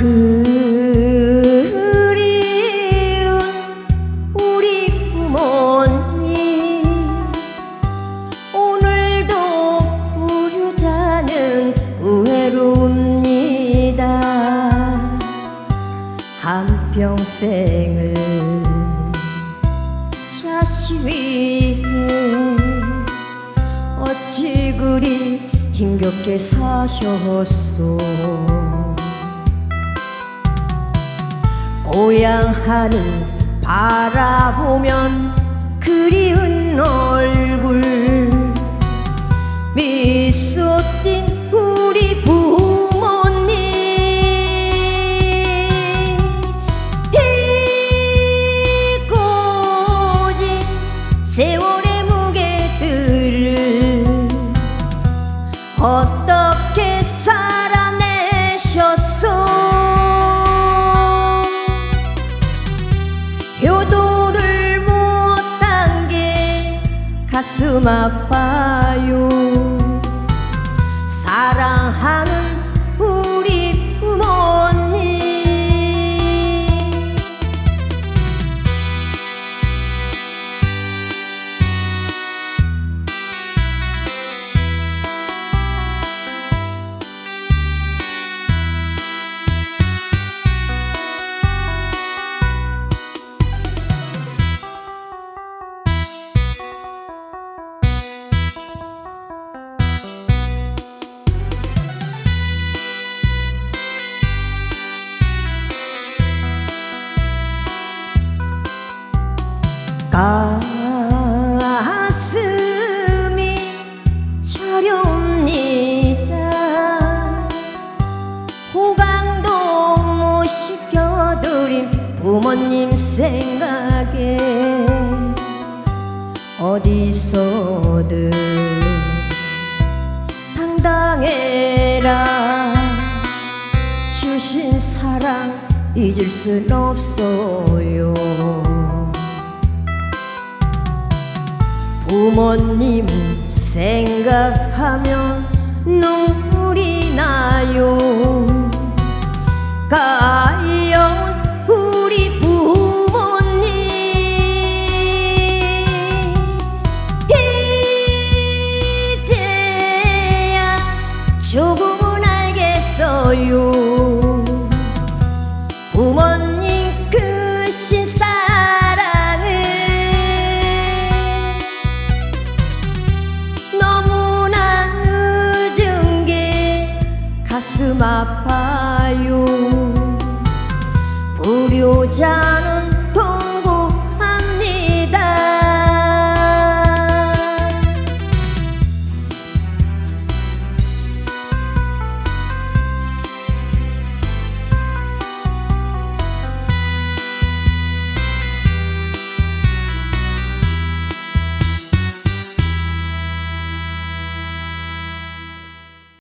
그리운 우리 부모님 오늘도 우유자는 외로웁니다. 한평생을 자식 위해 어찌 그리 힘겹게 사셨소 고향 하늘 바라보면 그리운 얼굴. 미소 띤 우리 부모님. 희고진 세월 가슴 아파 가슴이 저렵니다. 호강도 못 시켜드린 부모님 생각에 어디서든 당당해라. 주신 사랑 잊을 순 없어요 부모님 생각하면 눈물이 나요. 가여운 우리 부모님 이제야 조금은 알겠어요. 부모님 가슴 아파요. 불효자는